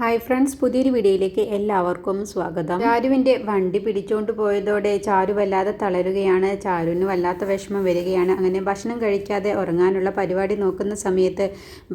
Hi friends പുതിയൊരു വീഡിയോയിലേക്ക് എല്ലാവർക്കും സ്വാഗതം. ചാരുവിന്റെ വണ്ടി പിടിച്ചുകൊണ്ട് പോയതോടെ ചാരു വല്ലാതെ തളരുകയാണ്. ചാരുവിന് വല്ലാത്ത വിഷമം വരികയാണ്. അങ്ങനെ ഭക്ഷണം കഴിക്കാതെ ഉറങ്ങാനുള്ള പരിപാടി നോക്കുന്ന സമയത്ത്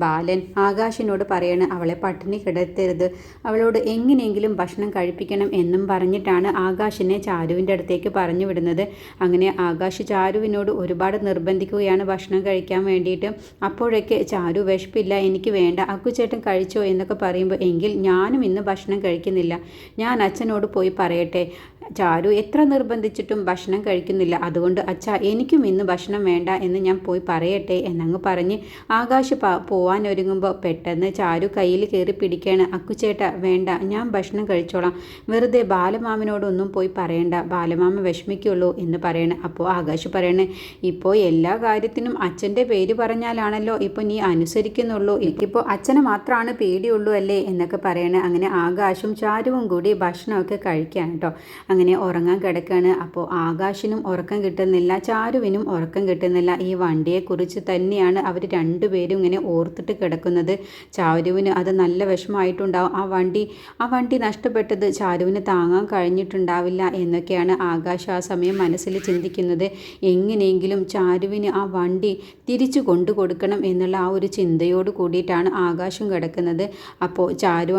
ബാലൻ ആകാശിനോട് പറയാണ് അവളെ പട്ടിണി കിടത്തരുത്. അവളോട് എങ്ങനെയെങ്കിലും ഭക്ഷണം കഴിപ്പിക്കണം എന്നും പറഞ്ഞിട്ടാണ് ആകാശിനെ ചാരുവിന്റെ അടുത്തേക്ക് പറഞ്ഞു വിടുന്നത്. അങ്ങനെ ആകാശ് ചാരുവിനോട് ഒരുപാട് നിർബന്ധിക്കുകയാണ് ഭക്ഷണം കഴിക്കാൻ വേണ്ടിയിട്ട്. അപ്പോഴൊക്കെ ചാരു വിഷപ്പില്ല എനിക്ക് വേണ്ട. അക്കുചേട്ടൻ കഴിച്ചോ? എന്നൊക്കെ പറയുമ്പോൾ എങ്കിൽ ഞാനും ഇന്ന് ഭക്ഷണം കഴിക്കുന്നില്ല. ഞാൻ അച്ഛനോട് പോയി പറയട്ടെ. ചാരു എത്ര നിർബന്ധിച്ചിട്ടും ഭക്ഷണം കഴിക്കുന്നില്ല. അതുകൊണ്ട് അച്ഛ എനിക്കും ഇന്ന് ഭക്ഷണം വേണ്ട എന്ന് ഞാൻ പോയി പറയട്ടെ എന്നങ്ങ് പറഞ്ഞ് ആകാശ് പോവാൻ ഒരുങ്ങുമ്പോൾ പെട്ടെന്ന് ചാരു കയ്യിൽ കയറി പിടിക്കുകയാണ് അക്കുചേട്ട വേണ്ട ഞാൻ ഭക്ഷണം കഴിച്ചോളാം. വെറുതെ ബാലമാമനോടൊന്നും പോയി പറയണ്ട. ബാലമാമ വിഷമിക്കുള്ളൂ എന്ന് പറയണേ. അപ്പോൾ ആകാശ് പറയണേ ഇപ്പോൾ എല്ലാ കാര്യത്തിനും അച്ഛന്റെ പേര് പറഞ്ഞാലാണല്ലോ. ഇപ്പോൾ നീ അനുസരിക്കുന്നുള്ളൂ. എനിക്കിപ്പോൾ അച്ഛനെ മാത്രമാണ് പേടിയുള്ളൂ അല്ലേ? എന്നൊക്കെ പറയണേ. അങ്ങനെ ആകാശും ചാരുവും കൂടി ഭക്ഷണമൊക്കെ കഴിക്കാൻ കേട്ടോ അങ്ങനെ ഉറങ്ങാൻ കിടക്കുകയാണ് അപ്പോൾ ആകാശിനും ഉറക്കം കിട്ടുന്നില്ല ചാരുവിനും ഉറക്കം കിട്ടുന്നില്ല. ഈ വണ്ടിയെക്കുറിച്ച് തന്നെയാണ് അവർ രണ്ടുപേരും ഇങ്ങനെ ഓർത്തിട്ട് കിടക്കുന്നത്. ചാരുവിന് അത് നല്ല വിഷമമായിട്ടുണ്ടാവും. ആ വണ്ടി ആ വണ്ടി നഷ്ടപ്പെട്ടത് ചാരുവിന് താങ്ങാൻ കഴിഞ്ഞിട്ടുണ്ടാവില്ല എന്നൊക്കെയാണ് ആകാശ് ആ സമയം മനസ്സിൽ ചിന്തിക്കുന്നത്. എങ്ങനെയെങ്കിലും ചാരുവിന് ആ വണ്ടി തിരിച്ചു കൊണ്ടു കൊടുക്കണം എന്നുള്ള ആ ഒരു ചിന്തയോട് കൂടിയിട്ടാണ് ആകാശം കിടക്കുന്നത്. അപ്പോൾ ചാരു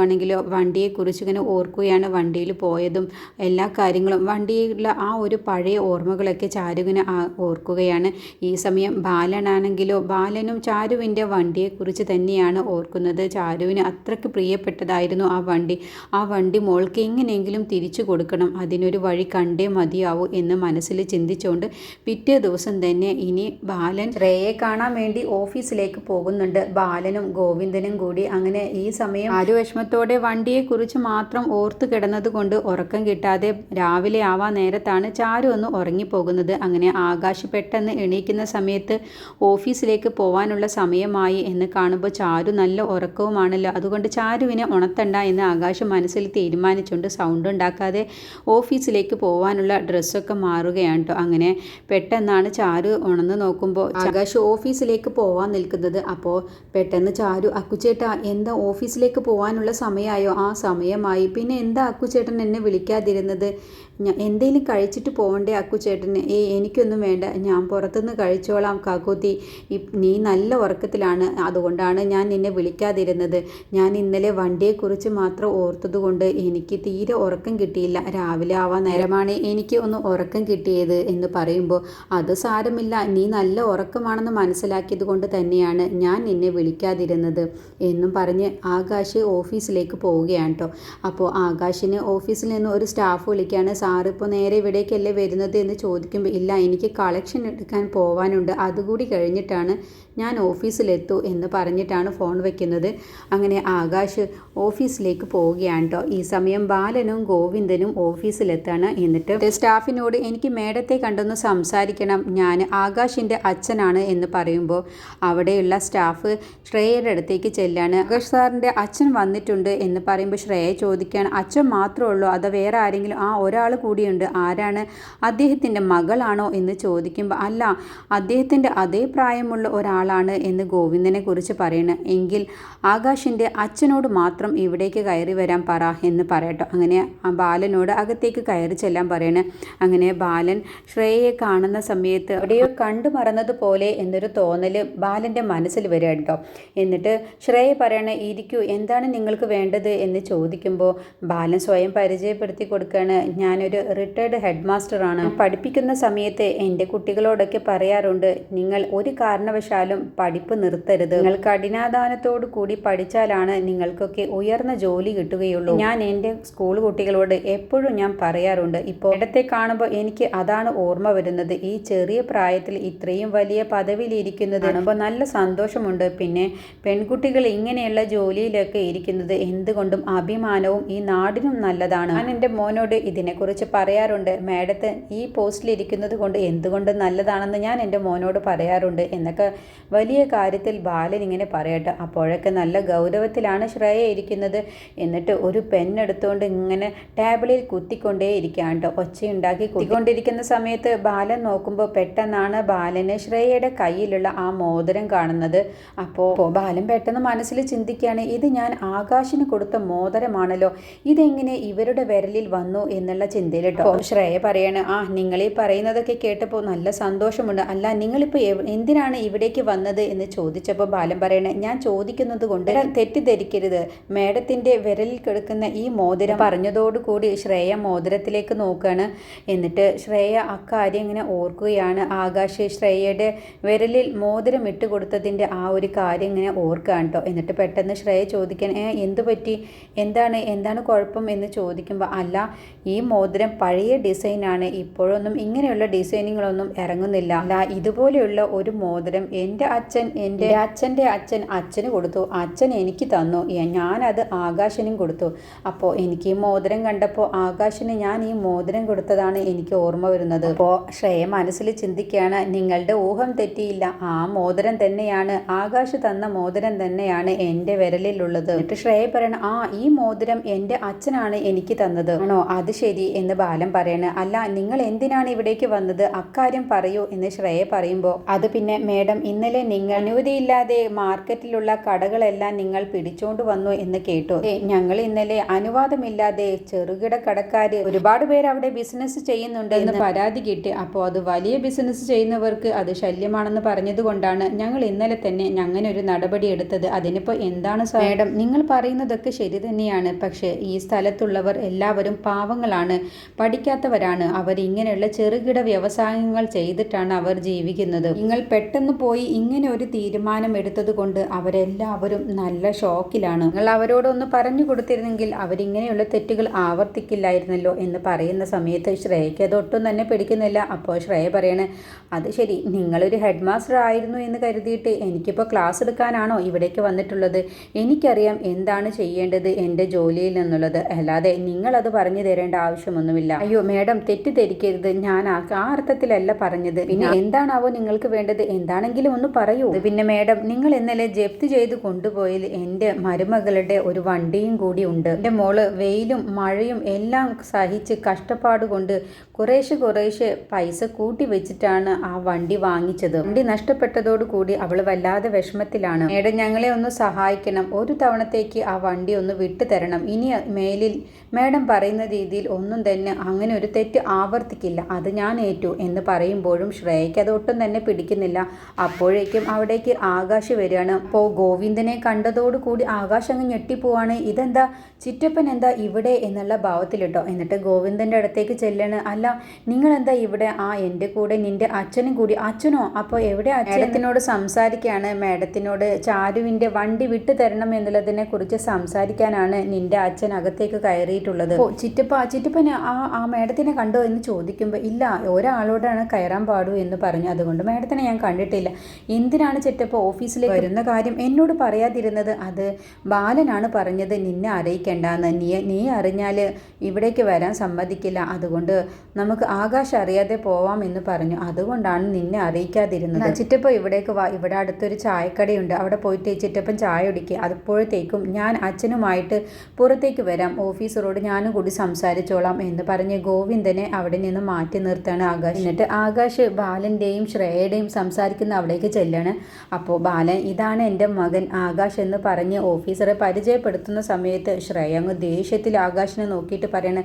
വണ്ടിയെക്കുറിച്ച് ഇങ്ങനെ ഓർക്കുകയാണ്. വണ്ടിയിൽ പോയതും എല്ലാ കാര്യങ്ങളും വണ്ടിയിലുള്ള ആ ഒരു പഴയ ഓർമ്മകളൊക്കെ ചാരുവിന് ഓർക്കുകയാണ്. ഈ സമയം ബാലനാണെങ്കിലോ ബാലനും ചാരുവിന്റെ വണ്ടിയെക്കുറിച്ച് തന്നെയാണ് ഓർക്കുന്നത്. ചാരുവിന് അത്രയ്ക്ക് പ്രിയപ്പെട്ടതായിരുന്നു ആ വണ്ടി. ആ വണ്ടി മോൾക്ക് എങ്ങനെയെങ്കിലും തിരിച്ചു കൊടുക്കണം. അതിനൊരു വഴി കണ്ടേ മതിയാവൂ എന്ന് മനസ്സിൽ ചിന്തിച്ചുകൊണ്ട് പിറ്റേ ദിവസം തന്നെ ഇനി ബാലൻ ശ്രേയെ കാണാൻ വേണ്ടി ഓഫീസിലേക്ക് പോകുന്നുണ്ട്. ബാലനും ഗോവിന്ദനും കൂടി അങ്ങനെ ഈ സമയം ആരു വിഷമത്തോടെ വണ്ടിയെക്കുറിച്ച് മാത്രം ഓർത്തു കിടന്നത് കൊണ്ട് ഉറക്കം കിട്ടാതെ രാവിലെ ആവാൻ നേരത്താണ് ചാരു ഒന്ന് ഉറങ്ങിപ്പോകുന്നത്. അങ്ങനെ ആകാശ് പെട്ടെന്ന് എണീക്കുന്ന സമയത്ത് ഓഫീസിലേക്ക് പോകാനുള്ള സമയമായി എന്ന് കാണുമ്പോൾ ചാരു നല്ല ഉറക്കവുമാണല്ലോ. അതുകൊണ്ട് ചാരുവിനെ ഉണത്തണ്ട എന്ന് ആകാശ് മനസ്സിൽ തീരുമാനിച്ചുകൊണ്ട് സൗണ്ട് ഉണ്ടാക്കാതെ ഓഫീസിലേക്ക് പോകാനുള്ള ഡ്രസ്സൊക്കെ മാറുകയാണ് കേട്ടോ. അങ്ങനെ പെട്ടെന്നാണ് ചാരു ഉണർന്ന് നോക്കുമ്പോൾ ആകാശ് ഓഫീസിലേക്ക് പോവാൻ നിൽക്കുന്നത്. അപ്പോൾ പെട്ടെന്ന് ചാരു അക്കുച്ചേട്ട എന്താ ഓഫീസിലേക്ക് പോകാനുള്ള സമയമായോ? ആ സമയമായി. പിന്നെ എന്താ അക്കുച്ചേട്ടൻ എന്നെ വിളിക്കാതിരുന്നത്? എന്തെങ്കിലും കഴിച്ചിട്ട് പോകണ്ടേ അക്കുചേട്ടന് ഏ എനിക്കൊന്നും വേണ്ട. ഞാൻ പുറത്തുനിന്ന് കഴിച്ചോളാം കാക്കൂത്തി. നീ നല്ല ഉറക്കത്തിലാണ്. അതുകൊണ്ടാണ് ഞാൻ നിന്നെ വിളിക്കാതിരുന്നത്. ഞാൻ ഇന്നലെ വണ്ടിയെക്കുറിച്ച് മാത്രം ഓർത്തതുകൊണ്ട് എനിക്ക് തീരെ ഉറക്കം കിട്ടിയില്ല. രാവിലെ ആവാൻ നേരമാണ് എനിക്ക് ഒന്ന് ഉറക്കം കിട്ടിയത് എന്ന് പറയുമ്പോൾ അത് സാരമില്ല. നീ നല്ല ഉറക്കമാണെന്ന് മനസ്സിലാക്കിയത് കൊണ്ട് തന്നെയാണ് ഞാൻ നിന്നെ വിളിക്കാതിരുന്നത് എന്നും പറഞ്ഞ് ആകാശ് ഓഫീസിലേക്ക് പോവുകയാണ് കേട്ടോ അപ്പോൾ ആകാശിന് ഓഫീസിൽ നിന്ന് ഒരു സ്റ്റാഫ് വിളിക്കുകയാണ് സാർ ഇപ്പോൾ നേരെ ഇവിടേക്കല്ലേ വരുന്നത്? എന്ന് ചോദിക്കുമ്പോൾ ഇല്ല എനിക്ക് കളക്ഷൻ എടുക്കാൻ പോവാനുണ്ട്. അതുകൂടി കഴിഞ്ഞിട്ടാണ് ഞാൻ ഓഫീസിലെത്തൂ എന്ന് പറഞ്ഞിട്ടാണ് ഫോൺ വെക്കുന്നത്. അങ്ങനെ ആകാശ് ഓഫീസിലേക്ക് പോവുകയാണ് കേട്ടോ ഈ സമയം ബാലനും ഗോവിന്ദനും ഓഫീസിലെത്താണ് എന്നിട്ട് സ്റ്റാഫിനോട് എനിക്ക് മേഡത്തെ കണ്ടൊന്ന് സംസാരിക്കണം. ഞാൻ ആകാശിന്റെ അച്ഛനാണ് എന്ന് പറയുമ്പോൾ അവിടെയുള്ള സ്റ്റാഫ് ശ്രേയയുടെ അടുത്തേക്ക് ചെല്ലാണ്. ആകാശ് സാറിന്റെ അച്ഛൻ വന്നിട്ടുണ്ട് എന്ന് പറയുമ്പോൾ ശ്രേയ ചോദിക്കുകയാണ് അച്ഛൻ മാത്രമേ ഉള്ളൂ. അത് വേറെ ആരെങ്കിലും? ആ ഒരാൾ കൂടിയുണ്ട്. ആരാണ്? അദ്ദേഹത്തിന്റെ മകളാണോ? എന്ന് ചോദിക്കുമ്പോൾ അല്ല. അദ്ദേഹത്തിന്റെ അതേ പ്രായമുള്ള ഒരാളാണ് എന്ന് ഗോവിന്ദനെ കുറിച്ച് പറയണം. എങ്കിൽ ആകാശിന്റെ അച്ഛനോട് മാത്രം ഇവിടേക്ക് കയറി വരാൻ പറ എന്ന് പറയട്ടോ. അങ്ങനെ ബാലനോട് അകത്തേക്ക് കയറി ചെല്ലാൻ പറയണ. അങ്ങനെ ബാലൻ ശ്രേയയെ കാണുന്ന സമയത്ത് എവിടെയോ കണ്ടു മറന്നതുപോലെ എന്നൊരു തോന്നൽ ബാലന്റെ മനസ്സിൽ വരിക കേട്ടോ. എന്നിട്ട് ശ്രേയ പറയണ ഇരിക്കൂ എന്താണ് നിങ്ങൾക്ക് വേണ്ടത് എന്ന് ചോദിക്കുമ്പോൾ ബാലൻ സ്വയം പരിചയപ്പെടുത്തി കൊടുക്കുകയാണ് ഞാനൊരു റിട്ടയർഡ് ഹെഡ് മാസ്റ്ററാണ് പഠിപ്പിക്കുന്ന സമയത്ത് എന്റെ കുട്ടികളോടൊക്കെ പറയാറുണ്ട് നിങ്ങൾ ഒരു കാരണവശാലും പഠിപ്പ് നിർത്തരുത്. നിങ്ങൾ കഠിനാധാനത്തോടു കൂടി പഠിച്ചാലാണ് നിങ്ങൾക്കൊക്കെ ഉയർന്ന ജോലി കിട്ടുകയുള്ളൂ. ഞാൻ എന്റെ സ്കൂൾ കുട്ടികളോട് എപ്പോഴും ഞാൻ പറയാറുണ്ട് ഇപ്പോൾ ഇടത്തെ കാണുമ്പോൾ എനിക്ക് അതാണ് ഓർമ്മ വരുന്നത്. ഈ ചെറിയ പ്രായത്തിൽ ഇത്രയും വലിയ പദവിയിലിരിക്കുന്നത്. കാണുമ്പോൾ നല്ല സന്തോഷമുണ്ട്. പിന്നെ പെൺകുട്ടികൾ ഇങ്ങനെയുള്ള ജോലിയിലൊക്കെ ഇരിക്കുന്നത് എന്തുകൊണ്ടും അഭിമാനവും ഈ നാടിനും നല്ലതാണ്. ഞാൻ എന്റെ മോനോട് ഇതിനെക്കുറിച്ച് പറയാറുണ്ട് മാഡത്തെ ഈ പോസ്റ്റിലിരിക്കുന്നത് കൊണ്ട് എന്തുകൊണ്ട് നല്ലതാണെന്ന് ഞാൻ എന്റെ മോനോട് പറയാറുണ്ട് എന്നൊക്കെ വലിയ കാര്യത്തിൽ ബാലൻ ഇങ്ങനെ പറയട്ടെ അപ്പോഴൊക്കെ നല്ല ഗൗരവത്തിലാണ് ശ്രേയ ഇരിക്കുന്നത് എന്നിട്ട് ഒരു പെണ്ണെടുത്തുകൊണ്ട് ഇങ്ങനെ ടേബിളിൽ കുത്തിക്കൊണ്ടേ ഇരിക്കുകയാണ് കേട്ടോ ഒച്ചയുണ്ടാക്കി കുത്തിക്കൊണ്ടിരിക്കുന്ന സമയത്ത് ബാലൻ നോക്കുമ്പോൾ പെട്ടെന്നാണ് ബാലന് ശ്രേയയുടെ കയ്യിലുള്ള ആ മോതിരം കാണുന്നത്. അപ്പോൾ ബാലൻ പെട്ടെന്ന് മനസ്സിൽ ചിന്തിക്കുകയാണ് ഇത് ഞാൻ ആകാശിന് കൊടുത്ത മോതിരമാണല്ലോ ഇതെങ്ങനെ ഇവരുടെ വിരലിൽ വന്നു? എന്നുള്ള ചിന്തയിൽ കേട്ടോ ശ്രേയ പറയാണ് ആ നിങ്ങൾ ഈ പറയുന്നതൊക്കെ കേട്ടപ്പോൾ നല്ല സന്തോഷമുണ്ട്. അല്ല നിങ്ങളിപ്പോൾ എന്തിനാണ് ഇവിടേക്ക് വന്നത് എന്ന് ചോദിച്ചപ്പോൾ ബാലൻ പറയണേ ഞാൻ ചോദിക്കുന്നത് കൊണ്ട് തെറ്റിദ്ധരിക്കരുത്. മേഡത്തിന്റെ വിരലിൽ കിടക്കുന്ന ഈ മോതിരം പറഞ്ഞതോടുകൂടി ശ്രേയ മോതിരത്തിലേക്ക് നോക്കുകയാണ് എന്നിട്ട് ശ്രേയ അക്കാര്യം ഇങ്ങനെ ഓർക്കുകയാണ്. ആകാശ് ശ്രേയയുടെ വിരലിൽ മോതിരം ഇട്ട് കൊടുത്തതിന്റെ ആ ഒരു കാര്യം ഇങ്ങനെ ഓർക്കുകയാണ് കേട്ടോ എന്നിട്ട് പെട്ടെന്ന് ശ്രേയ ചോദിക്കാൻ എന്തു പറ്റി? എന്താണ്? എന്താണ് കുഴപ്പം? എന്ന് ചോദിക്കുമ്പോൾ അല്ല ഈ മോതിരം പഴയ ഡിസൈനാണ് ഇപ്പോഴൊന്നും ഇങ്ങനെയുള്ള ഡിസൈനുകളൊന്നും ഇറങ്ങുന്നില്ല. അല്ല ഇതുപോലെയുള്ള ഒരു മോതിരം എന്റെ അച്ഛൻ എന്റെ അച്ഛന്റെ അച്ഛൻ അച്ഛന് കൊടുത്തു. അച്ഛൻ എനിക്ക് തന്നു. ഞാനത് ആകാശനും കൊടുത്തു. അപ്പോൾ എനിക്ക് ഈ മോതിരം കണ്ടപ്പോൾ ആകാശന് ഞാൻ ഈ മോതിരം കൊടുത്തതാണ് എനിക്ക് ഓർമ്മ വരുന്നത്. അപ്പോൾ ശ്രേയ മനസ്സിൽ ചിന്തിക്കുകയാണ് നിങ്ങളുടെ ഊഹം തെറ്റിയില്ല. ആ മോതിരം തന്നെയാണ് ആകാശ് തന്ന മോതിരം തന്നെയാണ് എന്റെ വിരലിലുള്ളത്. എന്നിട്ട് ശ്രേയ പറയണം ആ ഈ മോതിരം എന്റെ അച്ഛനാണ് എനിക്ക് തന്നത്. ആണോ? അത് ശരി എന്ന് ബാലൻ പറയണ അല്ല നിങ്ങൾ എന്തിനാണ് ഇവിടേക്ക് വന്നത്? അക്കാര്യം പറയൂ എന്ന് ശ്രേയ പറയുമ്പോൾ അത് പിന്നെ മേഡം ഇന്നലെ നിങ്ങൾ അനുമതിയില്ലാതെ മാർക്കറ്റിലുള്ള കടകളെല്ലാം നിങ്ങൾ പിടിച്ചോണ്ട് വന്നു എന്ന് കേട്ടു. ഞങ്ങൾ ഇന്നലെ അനുവാദമില്ലാതെ ചെറുകിട കടക്കാര് ഒരുപാട് പേർ അവിടെ ബിസിനസ് ചെയ്യുന്നുണ്ട് എന്ന് പരാതി കിട്ടി. അപ്പോൾ അത് വലിയ ബിസിനസ് ചെയ്യുന്നവർക്ക് അത് ശല്യമാണെന്ന് പറഞ്ഞതുകൊണ്ടാണ് ഞങ്ങൾ ഇന്നലെ തന്നെ അങ്ങനെ ഒരു നടപടി എടുത്തത്. അതിനിപ്പോൾ എന്താണ് മേഡം നിങ്ങൾ പറയുന്നതൊക്കെ ശരി തന്നെയാണ്. പക്ഷേ ഈ സ്ഥലത്തുള്ളവർ എല്ലാവരും പാവങ്ങളാണ്. പഠിക്കാത്തവരാണ്. അവർ ഇങ്ങനെയുള്ള ചെറുകിട വ്യവസായങ്ങൾ ചെയ്തിട്ടാണ് അവർ ജീവിക്കുന്നത്. നിങ്ങൾ പെട്ടെന്ന് പോയി ഇങ്ങനെ ഒരു തീരുമാനം എടുത്തത് കൊണ്ട് അവരെല്ലാവരും നല്ല ഷോക്കിലാണ്. നിങ്ങൾ അവരോടൊന്ന് പറഞ്ഞു കൊടുത്തിരുന്നെങ്കിൽ അവരിങ്ങനെയുള്ള തെറ്റുകൾ ആവർത്തിക്കില്ലായിരുന്നല്ലോ എന്ന് പറയുന്ന സമയത്ത് ശ്രേയയ്ക്ക് അതൊട്ടും തന്നെ പിടിക്കുന്നില്ല. അപ്പോൾ ശ്രേയ പറയണേ അത് ശരി നിങ്ങളൊരു ഹെഡ് മാസ്റ്റർ ആയിരുന്നു എന്ന് കരുതിയിട്ട് എനിക്കിപ്പോൾ ക്ലാസ് എടുക്കാനാണോ ഇവിടേക്ക് വന്നിട്ടുള്ളത്? എനിക്കറിയാം എന്താണ് ചെയ്യേണ്ടത് എന്റെ ജോലിയിൽ എന്നുള്ളത് അല്ലാതെ നിങ്ങളത് പറഞ്ഞു തരേണ്ട ആവശ്യമൊന്നുമില്ല. അയ്യോ മേഡം തെറ്റിദ്ധരിക്കരുത്. ഞാൻ ആ അർത്ഥത്തിലല്ല പറഞ്ഞത്. പിന്നെ എന്താണാവോ നിങ്ങൾക്ക് വേണ്ടത്? എന്താണെങ്കിലും ഒന്ന് പറയൂ. പിന്നെ മേഡം നിങ്ങൾ ഇന്നലെ ജപ്തി ചെയ്ത് കൊണ്ടുപോയിൽ എന്റെ മരുമകളുടെ ഒരു വണ്ടിയും കൂടി ഉണ്ട്. എന്റെ മോൾ വെയിലും മഴയും എല്ലാം സഹിച്ച് കഷ്ടപ്പാട് കൊണ്ട് കുറേശ്ശെ കുറേശ്ശെ പൈസ കൂട്ടി വെച്ചിട്ടാണ് ആ വണ്ടി വാങ്ങിച്ചത്. വണ്ടി നഷ്ടപ്പെട്ടതോടുകൂടി അവൾ വല്ലാതെ വിഷമത്തിലാണ്. മേഡം ഞങ്ങളെ ഒന്ന് സഹായിക്കണം. ഒരു തവണത്തേക്ക് ആ വണ്ടി ഒന്ന് വിട്ടു തരണം. ഇനി മേലിൽ മേഡം പറയുന്ന രീതിയിൽ ഒന്നും തന്നെ അങ്ങനെ ഒരു തെറ്റ് ആവർത്തിക്കില്ല. അത് ഞാൻ ഏറ്റു എന്ന് പറയുമ്പോഴും ശ്രേയയ്ക്ക് അത് ഒട്ടും തന്നെ പിടിക്കുന്നില്ല. അപ്പോഴേക്കും അവിടേക്ക് ആകാശ് വരികയാണ്. അപ്പോൾ ഗോവിന്ദനെ കണ്ടതോടുകൂടി ആകാശ് അങ്ങ് ഞെട്ടിപ്പോവാണ്. ഇതെന്താ? ചിറ്റപ്പൻ എന്താ ഇവിടെ എന്നുള്ള ഭാവത്തിലിട്ടോ. എന്നിട്ട് ഗോവിന്ദന്റെ അടുത്തേക്ക് ചെല്ലാണ്. അല്ല നിങ്ങൾ എന്താ ഇവിടെ? ആ എന്റെ കൂടെ നിന്റെ അച്ഛനും കൂടി. അച്ഛനോ? അപ്പോൾ എവിടെ അച്ഛനത്തിനോട് സംസാരിക്കുകയാണ്. മേഡത്തിനോട് ചാരുവിന്റെ വണ്ടി വിട്ടു തരണം എന്നുള്ളതിനെ കുറിച്ച് സംസാരിക്കാനാണ് നിന്റെ അച്ഛൻ അകത്തേക്ക് കയറിയിട്ടുള്ളത്. ഓ ചിറ്റപ്പ ചിറ്റപ്പന് ആ ആ മേഡത്തിനെ കണ്ടോ എന്ന് ചോദിക്കുമ്പോൾ ഇല്ല ഒരാളോടാണ് കയറാൻ പാടൂ എന്ന് പറഞ്ഞു. അതുകൊണ്ട് മേഡത്തിനെ ഞാൻ കണ്ടിട്ടില്ല. എന്തിനാണ് ചിറ്റപ്പ ഓഫീസിലേക്ക് വരുന്ന കാര്യം എന്നോട് പറയാതിരുന്നത്? അത് ബാലനാണ് പറഞ്ഞത്. നിന്നെ അറിയിക്കേണ്ടെന്ന് നീ നീ അറിഞ്ഞാൽ ഇവിടേക്ക് വരാൻ സമ്മതിക്കില്ല. അതുകൊണ്ട് നമുക്ക് ആകാശം അറിയാതെ പോവാം എന്ന് പറഞ്ഞു. അതുകൊണ്ടാണ് നിന്നെ അറിയിക്കാതിരുന്നത്. ചിറ്റപ്പ ഇവിടേക്ക് വാ. ഇവിടെ അടുത്തൊരു ചായക്കടയുണ്ട്. അവിടെ പോയിട്ട് ചിറ്റപ്പൻ ചായ കുടിക്കുക അപ്പോഴത്തേക്കും ഞാൻ അച്ഛനുമായിട്ട് പുറത്തേക്ക് വരാം. ഓഫീസറോട് ഞാനും കൂടി സംസാരിച്ചോളാം എന്ന് പറഞ്ഞ് ഗോവിന്ദനെ അവിടെ നിന്ന് മാറ്റി നിർത്താണ് ആകാശ്. എന്നിട്ട് ആകാശ് ബാലന്റെയും ശ്രേയയുടെയും സംസാരിക്കുന്ന അവിടേക്ക് ചെല്ലാണ്. അപ്പോൾ ബാലൻ ഇതാണ് എന്റെ മകൻ ആകാശ് എന്ന് പറഞ്ഞ് ഓഫീസറെ പരിചയപ്പെടുത്തുന്ന സമയത്ത് ശ്രേയ അങ്ങ് ദേഷ്യത്തിൽ ആകാശിനെ നോക്കിയിട്ട് പറയണ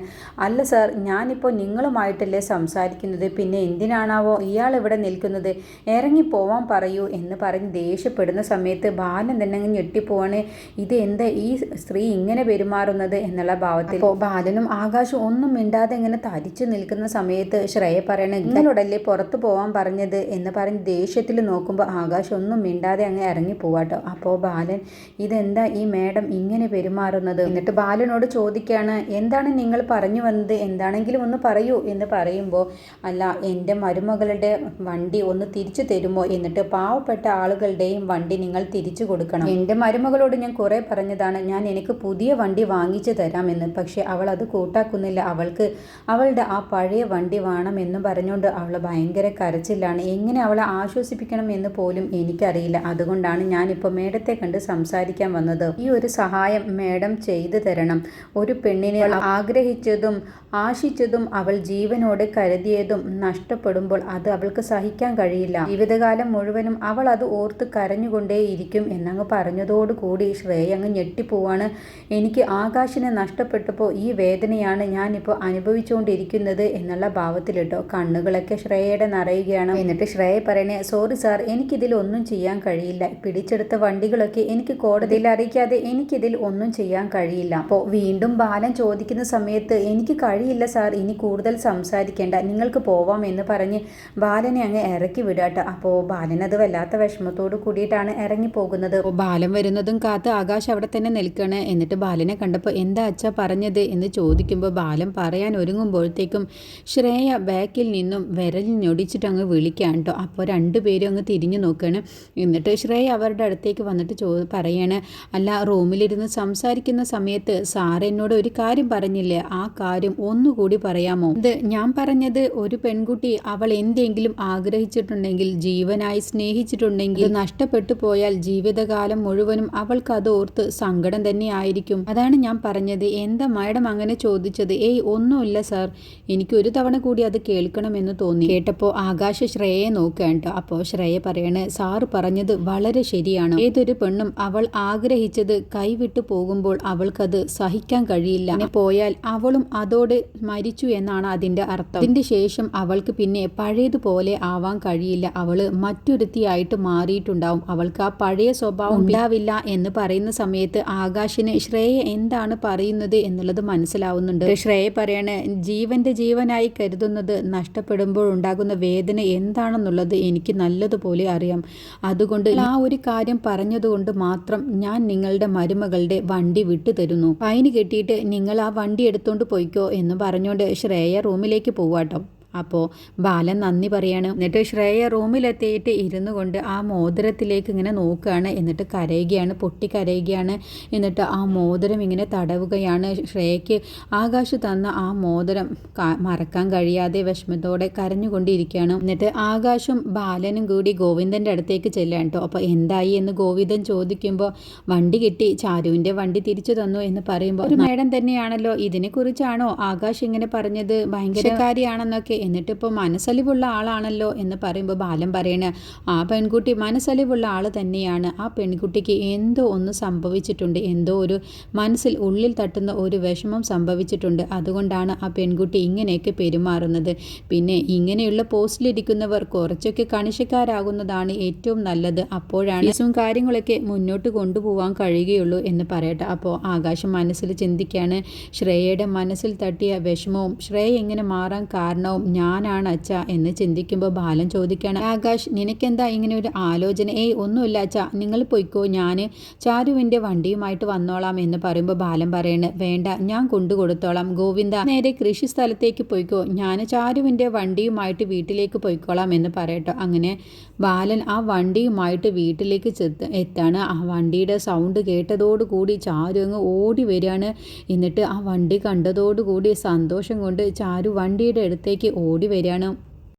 അല്ല സാർ ഞാനിപ്പോൾ നിങ്ങളുമായിട്ടല്ലേ സംസാരിക്കുന്നത് പിന്നെ എന്തിനാണാവോ ഇയാൾ ഇവിടെ നിൽക്കുന്നത്? ഇറങ്ങി പോവാൻ പറയൂ എന്ന് പറഞ്ഞ് ദേഷ്യപ്പെടുന്ന സമയത്ത് ബാലൻ തന്നെ അങ്ങ് ഞെട്ടിപ്പോവാണ് ഇത് എന്താ ഈ സ്ത്രീ ഇങ്ങനെ പെരുമാറുന്നത്? എന്നുള്ള ഭാവത്തിൽ. അപ്പോൾ ബാലനും ആകാശ് ഒന്നും മിണ്ടാതെ ഇങ്ങനെ തരിച്ചു നിൽക്കുന്ന സമയത്ത് ശ്രേയ പറയണ ഇന്നലോടല്ലേ പുറത്തു പോവാൻ പറഞ്ഞത്? എന്ന് പറഞ്ഞ് ദേഷ്യത്തിൽ നോക്കുമ്പോൾ ആകാശം ഒന്നും മിണ്ടാതെ അങ്ങ് ഇറങ്ങി പോവാട്ടോ അപ്പോൾ ബാലൻ ഇതെന്താ ഈ മേഡം ഇങ്ങനെ പെരുമാറുന്നത്? എന്നിട്ട് ബാലനോട് ചോദിക്കുകയാണ് എന്താണ് നിങ്ങൾ പറഞ്ഞു വന്നത്? എന്താണെങ്കിലും ഒന്ന് പറയൂ. എന്ന് പറയുമ്പോൾ അല്ല എന്റെ മരുമകളുടെ വണ്ടി ഒന്ന് തിരിച്ചു തരുമോ? എന്നിട്ട് പാവപ്പെട്ട ആളുകളുടെയും വണ്ടി നിങ്ങൾ തിരിച്ചു കൊടുക്കണം. എന്റെ മരുമകളോട് ഞാൻ കുറേ പറഞ്ഞതാണ് ഞാൻ എനിക്ക് പുതിയ വണ്ടി വാങ്ങിച്ചു തരാമെന്ന്. പക്ഷേ അവൾ അത് കൂട്ടാക്കുന്നില്ല. അവൾക്ക് അവളുടെ ആ പഴയ വണ്ടി വേണം എന്ന് പറഞ്ഞുകൊണ്ട് അവൾ ഭയങ്കര കരച്ചിലാണ്. എങ്ങനെ അവളെ ആശ്വസിപ്പിക്കണം എന്ന് പോലും എനിക്കറിയില്ല. അതുകൊണ്ടാണ് ഞാനിപ്പോൾ മേഡത്തെ കണ്ട് സംസാരിക്കാൻ വന്നത്. ഈ ഒരു സഹായം മേഡം ചെയ്തു തരണം. ഒരു പെണ്ണിനെ ആഗ്രഹിച്ചതും ആശിച്ചതും അവൾ ജീവനോട് കരുതിയതും നഷ്ടപ്പെടുമ്പോൾ അത് അവൾക്ക് സഹിക്കാൻ കഴിയില്ല. ജീവിതകാലം മുഴുവനും അവൾ അത് ഓർത്ത് കരഞ്ഞുകൊണ്ടേയിരിക്കും എന്നങ്ങ് പറഞ്ഞതോടുകൂടി ശ്രേയ അങ്ങ് ഞെട്ടിപ്പോവാണ്. എനിക്ക് ആകാശിനെ നഷ്ടപ്പെട്ടപ്പോൾ ഈ വേദനയാണ് ഞാനിപ്പോൾ അനുഭവിച്ചുകൊണ്ടിരിക്കുന്നത് എന്നുള്ള ഭാവത്തിലിട്ടോ കണ്ണുകളൊക്കെ ശ്രേയയുടെ നിറയുകയാണ്. എന്നിട്ട് ശ്രേയ പറയണേ സോറി സാർ എനിക്കിതിൽ ഒന്നും ചെയ്യാൻ കഴിയില്ല. പിടിച്ചെടുത്ത വണ്ടികളൊക്കെ എനിക്ക് കോടതിയിൽ അറിയിക്കാതെ എനിക്കിതിൽ ഒന്നും ചെയ്യാൻ കഴിയില്ല. അപ്പോൾ വീണ്ടും ബാലൻ ചോദിക്കുന്ന സമയത്ത് എനിക്ക് കഴിയില്ല സാർ ഇനി കൂടുതൽ സംസാരിക്കേണ്ട. നിങ്ങൾക്ക് പോവാം എന്ന് പറഞ്ഞ് ബാലനെ അങ്ങ് ഇറക്കി വിടാട്ടോ അപ്പോൾ ബാലൻ അത് വല്ലാത്ത വിഷമത്തോട് കൂടിയിട്ടാണ് ഇറങ്ങി പോകുന്നത് ബാലൻ വരുന്നതും കാത്ത് ആകാശ് അവിടെ തന്നെ നിൽക്കണേ. എന്നിട്ട് ബാലനെ കണ്ടപ്പോൾ എന്താ അച്ഛ പറഞ്ഞത്? എന്ന് ചോദിക്കുമ്പോൾ ബാലൻ പറയാൻ ഒരുങ്ങുമ്പോഴത്തേക്കും ശ്രേയ ബാക്കിൽ നിന്നും വിരൽ ഞൊടിച്ചിട്ട് അങ്ങ് വിളിക്കുകയാണ് കേട്ടോ. അപ്പോൾ രണ്ടുപേരും അങ്ങ് തിരിഞ്ഞു നോക്കുകയാണ് എന്നിട്ട് ശ്രേയ അവരുടെ അടുത്തേക്ക് വന്നിട്ട് ചോ പറയാണ് അല്ല റൂമിലിരുന്ന് സംസാരിക്കുന്ന സമയത്ത് സാർ എന്നോട് ഒരു കാര്യം പറഞ്ഞില്ലേ? ആ കാര്യം ഒന്നുകൂടി പറയാമോ? ഇത് ഞാൻ പറഞ്ഞത് ഒരു പെൺകുട്ടി അവൾ എന്തെങ്കിലും ആഗ്രഹിച്ചിട്ടുണ്ടെങ്കിൽ ജീവനായി സ്നേഹിച്ചിട്ടുണ്ടെങ്കിൽ നഷ്ടപ്പെട്ടു പോയാൽ ജീവിതകാലം മുഴുവനും അവൾക്ക് അത് ഓർത്ത് സങ്കടം തന്നെ ആയിരിക്കും. അതാണ് ഞാൻ പറഞ്ഞത്. എന്താ മാഡം അങ്ങനെ ചോദിച്ചത്? ഏയ് ഒന്നുമില്ല സാർ. എനിക്ക് ഒരു തവണ കൂടി അത് കേൾക്കണമെന്ന് തോന്നി. കേട്ടപ്പോൾ ആകാശ ശ്രേയെ നോക്കുകയാണ് അപ്പോൾ ശ്രേയ പറയണേ. സാറ് പറഞ്ഞത് വളരെ ശരിയാണ്. ഏതൊരു പെണ്ണും അവൾ ആഗ്രഹിച്ചത് കൈവിട്ടു പോകുമ്പോൾ അവൾക്കത് സഹിക്കാൻ കഴിയില്ല. പോയാൽ അവളും അതോടെ മരിച്ചു എന്നാണ് അതിന്റെ അർത്ഥം. അതിന്റെ ശേഷം അവൾക്ക് പിന്നെ പഴയതുപോലെ ആവാൻ കഴിയില്ല. അവൾ മറ്റൊരുത്തിയായിട്ട് മാറിയിട്ടുണ്ടാവും. അവൾക്ക് ആ പഴയ സ്വഭാവം ഉണ്ടാവില്ല എന്ന് പറയുന്ന സമയത്ത് ആകാശിന് ശ്രേയ എന്താണ് പറയുന്നത് എന്നുള്ളത് മനസ്സിലാവുന്നുണ്ട്. ശ്രേയ പറയണ ജീവന്റെ ജീവനായി കരുതുന്നത് നഷ്ടപ്പെടുമ്പോൾ ഉണ്ടാകുന്ന വേദന എന്താണെന്നുള്ളത് എനിക്ക് നല്ലതുപോലെ അറിയാം. അതുകൊണ്ട് ആ ഒരു കാര്യം പറഞ്ഞതുകൊണ്ട് മാത്രം ഞാൻ നിങ്ങളുടെ മരുമകളുടെ വണ്ടി വിട്ടു തരുന്നു. ഫൈന് കെട്ടിയിട്ട് നിങ്ങൾ ആ വണ്ടി എടുത്തോണ്ട് പോയിക്കോ എന്ന് പറഞ്ഞുകൊണ്ട് ശ്രേയ റൂമിലേക്ക് പോവാട്ടോ. അപ്പോൾ ബാലൻ നന്ദി പറയാണ്. എന്നിട്ട് ശ്രേയ റൂമിലെത്തിയിട്ട് ഇരുന്നു കൊണ്ട് ആ മോതിരത്തിലേക്ക് ഇങ്ങനെ നോക്കുകയാണ്. എന്നിട്ട് കരയുകയാണ് പൊട്ടി കരയുകയാണ് എന്നിട്ട് ആ മോതിരം ഇങ്ങനെ തടവുകയാണ്. ശ്രേയയ്ക്ക് ആകാശ് തന്ന ആ മോതിരം മറക്കാൻ കഴിയാതെ വിഷമത്തോടെ കരഞ്ഞുകൊണ്ടിരിക്കുകയാണ്. എന്നിട്ട് ആകാശും ബാലനും കൂടി ഗോവിന്ദന്റെ അടുത്തേക്ക് ചെല്ലാണ് കേട്ടോ. അപ്പോൾ എന്തായി എന്ന് ഗോവിന്ദൻ ചോദിക്കുമ്പോൾ വണ്ടി കിട്ടി ചാരുവിന്റെ വണ്ടി തിരിച്ചു തന്നു എന്ന് പറയുമ്പോൾ ഒരു മേഡം തന്നെയാണല്ലോ. ഇതിനെക്കുറിച്ചാണോ ആകാശ് ഇങ്ങനെ പറഞ്ഞത്? ഭയങ്കരക്കാരിയാണെന്നൊക്കെ എന്നിട്ടിപ്പോൾ മനസ്സലിവുള്ള ആളാണല്ലോ എന്ന് പറയുമ്പോൾ ബാലൻ പറയണ. ആ പെൺകുട്ടി മനസ്സലിവുള്ള ആൾ തന്നെയാണ്. ആ പെൺകുട്ടിക്ക് എന്തോ ഒന്ന് സംഭവിച്ചിട്ടുണ്ട്. എന്തോ ഒരു മനസ്സിൽ ഉള്ളിൽ തട്ടുന്ന ഒരു വിഷമം സംഭവിച്ചിട്ടുണ്ട്. അതുകൊണ്ടാണ് ആ പെൺകുട്ടി ഇങ്ങനെയൊക്കെ പെരുമാറുന്നത്. പിന്നെ ഇങ്ങനെയുള്ള പോസ്റ്റിലിരിക്കുന്നവർ കുറച്ചൊക്കെ കണിശക്കാരാകുന്നതാണ് ഏറ്റവും നല്ലത്. അപ്പോഴാണ് ഇസും കാര്യങ്ങളൊക്കെ മുന്നോട്ട് കൊണ്ടുപോകാൻ കഴിയുകയുള്ളൂ എന്ന് പറയട്ടെ. അപ്പോൾ ആകാശം മനസ്സിൽ ചിന്തിക്കുകയാണ് ശ്രേയയുടെ മനസ്സിൽ തട്ടിയ വിഷമവും ശ്രേയ എങ്ങനെ മാറാൻ കാരണവും ഞാനാണ് അച്ഛ എന്ന് ചിന്തിക്കുമ്പോൾ ബാലൻ ചോദിക്കുകയാണ്. ആകാശ് നിനക്കെന്താ ഇങ്ങനെ ഒരു ആലോചന? ഏയ് ഒന്നുമില്ല അച്ഛ. നിങ്ങൾ പൊയ്ക്കോ. ഞാൻ ചാരുവിന്റെ വണ്ടിയുമായിട്ട് വന്നോളാം എന്ന് പറയുമ്പോൾ ബാലൻ പറയണ്. വേണ്ട ഞാൻ കൊണ്ടു കൊടുത്തോളാം ഗോവിന്ദ നേരെ കൃഷി സ്ഥലത്തേക്ക് പോയിക്കോ. ഞാൻ ചാരുവിന്റെ വണ്ടിയുമായിട്ട് വീട്ടിലേക്ക് പോയിക്കോളാം എന്ന് പറയട്ടോ. അങ്ങനെ ബാലൻ ആ വണ്ടിയുമായിട്ട് വീട്ടിലേക്ക് ചെത്ത് എത്താണ്. ആ വണ്ടിയുടെ സൗണ്ട് കേട്ടതോടുകൂടി ചാരു അങ്ങ് ഓടി വരികയാണ്. എന്നിട്ട് ആ വണ്ടി കണ്ടതോടുകൂടി സന്തോഷം കൊണ്ട് ചാരു വണ്ടിയുടെ അടുത്തേക്ക് ഓടി വരികയാണ്.